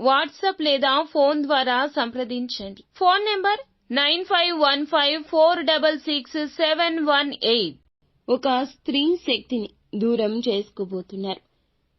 WhatsApp లేదా phone ద్వారా సంప్రదించండి. Phone number nine five one five four double six seven one eight. ఒక స్త్రీ శక్తిని దూరం చేసుకోబోతున్నారు.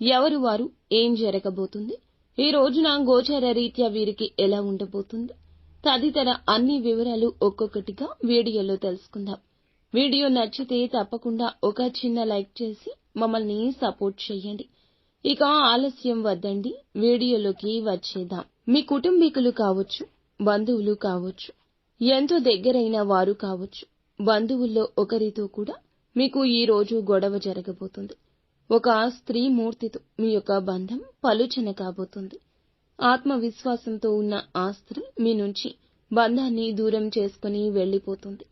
ఎవరు వారు? ఏం జరగబోతుంది? ఈ రోజున గోచర రీత్యా వీరికి ఎలా ఉండబోతుంది? తదితర అన్ని వివరాలు ఒక్కొక్కటిగా వీడియోలో తెలుసుకుందాం. వీడియో నచ్చితే తప్పకుండా ఒక చిన్న లైక్ చేసి మమ్మల్ని సపోర్ట్ చేయండి. ఇక ఆలస్యం వద్దండి. వీడియోలోకి వచ్చేద్దాం. మీ కుటుంబీకులు కావచ్చు బంధువులు కావచ్చు ఎంతో దగ్గరైన వారు కావచ్చు బంధువుల్లో ఒకరితో కూడా మీకు ఈ రోజు గొడవ జరగబోతుంది. ఒక స్త్రీ మూర్తితో మీ యొక్క బంధం పలుచన కాబోతుంది. ఆత్మవిశ్వాసంతో ఉన్న ఆ స్త్రీ మీ నుంచి బంధాన్ని దూరం చేసుకుని వెళ్ళిపోతుంది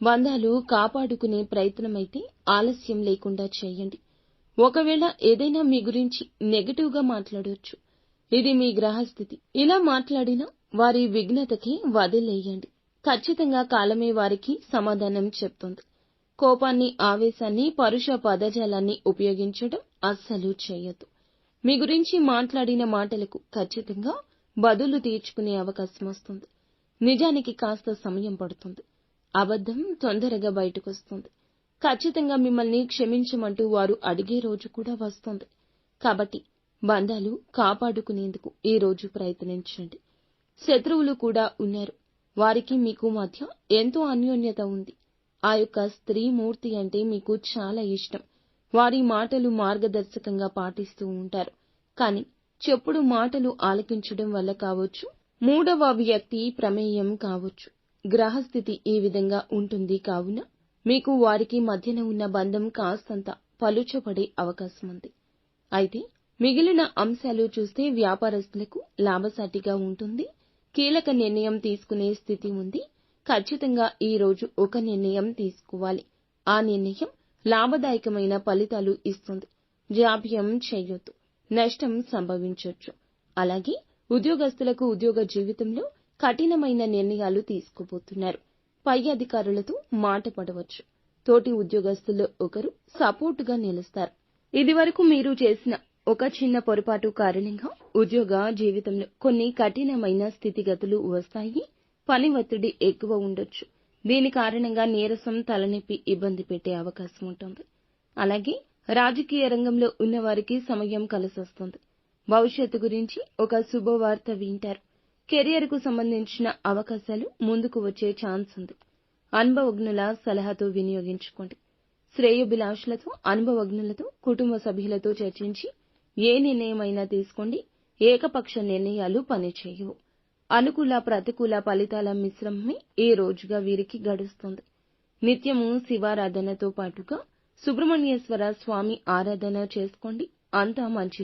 బంధాలు కాపాడుకునే ప్రయత్నమైతే ఆలస్యం లేకుండా చేయండి. ఒకవేళ ఏదైనా మీ గురించి నెగటివ్గా మాట్లాడొచ్చు. ఇది మీ గ్రహస్థితి. ఇలా మాట్లాడినా వారి విఘ్నతకి వదిలేయండి. ఖచ్చితంగా కాలమే వారికి సమాధానం చెప్తుంది. కోపాన్ని ఆవేశాన్ని పరుష పదజాలాన్ని ఉపయోగించడం అస్సలు చేయొద్దు. మీ గురించి మాట్లాడిన మాటలకు ఖచ్చితంగా బదులు తీర్చుకునే అవకాశం వస్తుంది. నిజానికి కాస్త సమయం పడుతుంది. అబద్ధం తొందరగా బయటకొస్తుంది. ఖచ్చితంగా మిమ్మల్ని క్షమించమంటూ వారు అడిగే రోజు కూడా వస్తుంది. కాబట్టి బంధాలు కాపాడుకునేందుకు ఈ రోజు ప్రయత్నించండి. శత్రువులు కూడా ఉన్నారు. వారికి మీకు మధ్య ఎంతో అన్యోన్యత ఉంది. ఆ యొక్క స్త్రీ మూర్తి అంటే మీకు చాలా ఇష్టం. వారి మాటలు మార్గదర్శకంగా పాటిస్తూ ఉంటారు. కానీ చెప్పుడు మాటలు ఆలకించడం వల్ల కావచ్చు మూడవ వ్యక్తి ప్రమేయం కావచ్చు. గ్రహస్థితి ఈ విధంగా ఉంటుంది కావున మీకు వారికి మధ్యన ఉన్న బంధం కాస్తంత పలుచబడే అవకాశం ఉంది అయితే మిగిలిన అంశాలు చూస్తే వ్యాపారస్తులకు లాభసాటిగా ఉంటుంది. కీలక నిర్ణయం తీసుకునే స్థితి ఉంది. ఖచ్చితంగా ఈ రోజు ఒక నిర్ణయం తీసుకోవాలి. ఆ నిర్ణయం లాభదాయకమైన ఫలితాలు ఇస్తుంది. జాప్యం చేయొద్దు. నష్టం సంభవించొచ్చు. అలాగే ఉద్యోగస్తులకు ఉద్యోగ జీవితంలో కఠినమైన నిర్ణయాలు తీసుకోబోతున్నారు. పై అధికారులతో మాట పడవచ్చు. తోటి ఉద్యోగస్తుల్లో ఒకరు సపోర్టుగా నిలుస్తారు. ఇదివరకు మీరు చేసిన ఒక చిన్న పొరపాటు కారణంగా ఉద్యోగ జీవితంలో కొన్ని కఠినమైన స్థితిగతులు వస్తాయి. పని ఒత్తిడి ఎక్కువ ఉండొచ్చు. దీని కారణంగా నీరసం తలనొప్పి ఇబ్బంది పెట్టే అవకాశం ఉంటుంది. అలాగే రాజకీయ రంగంలో ఉన్నవారికి సమయం కలిసొస్తుంది. భవిష్యత్తు గురించి ఒక శుభవార్త వింటారు. కెరియర్కు సంబంధించిన అవకాశాలు ముందుకు వచ్చే ఛాన్స్ ఉంది. అనుభవజ్ఞుల సలహాతో వినియోగించుకోండి. శ్రేయోభిలాషులతో అనుభవజ్ఞులతో కుటుంబ సభ్యులతో చర్చించి ఏ నిర్ణయమైనా తీసుకోండి. ఏకపక్ష నిర్ణయాలు పనిచేయవు. అనుకూల ప్రతికూల ఫలితాల మిశ్రమమే ఈ రోజుగా వీరికి గడుస్తుంది. నిత్యము శివారాధనతో పాటుగా సుబ్రహ్మణ్యేశ్వర స్వామి ఆరాధన చేసుకోండి. అంతా మంచిది.